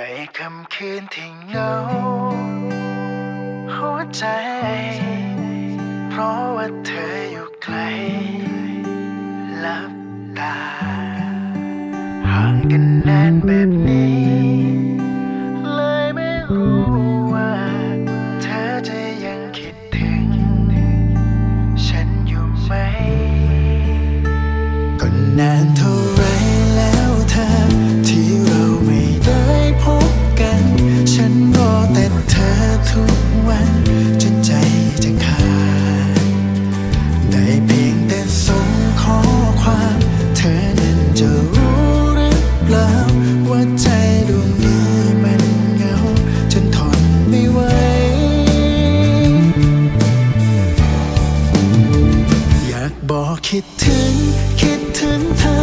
ในคำคืนที่เหงา หัวใจ เพราะว่าเธออยู่ไกลลับ คิดถึง คิดถึงเธอ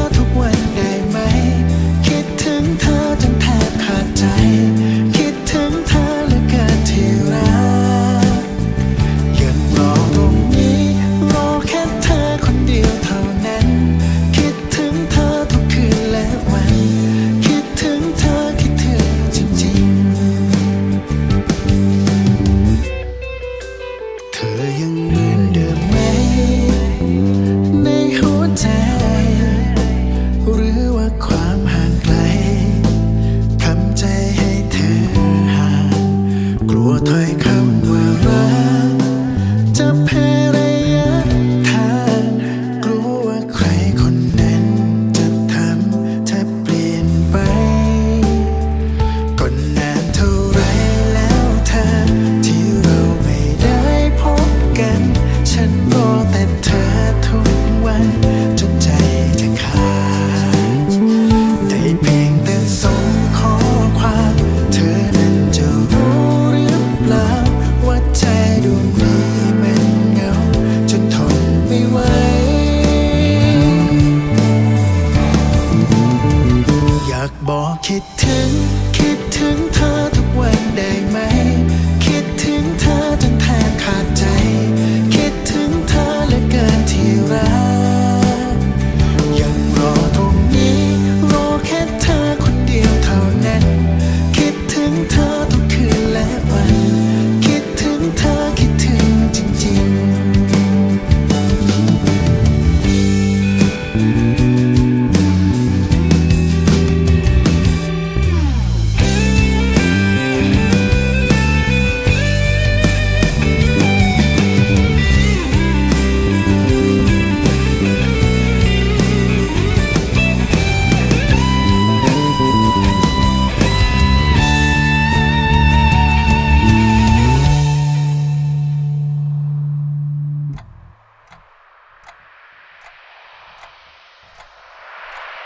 คิดถึง คิดถึงเธอ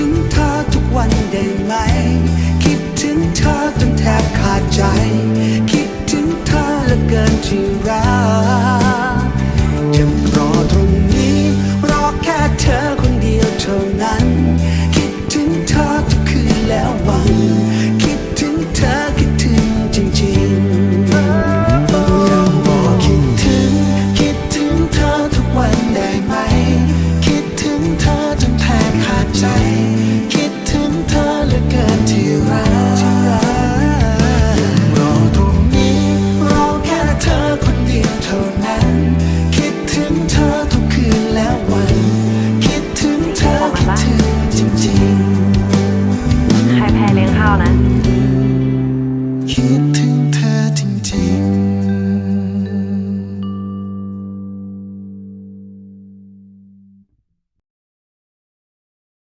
ถึงเธอทุกวันได้ไหม คิดถึงเธอจนแทบขาดใจ คิดถึงเธอเหลือเกินที่รัก 听听。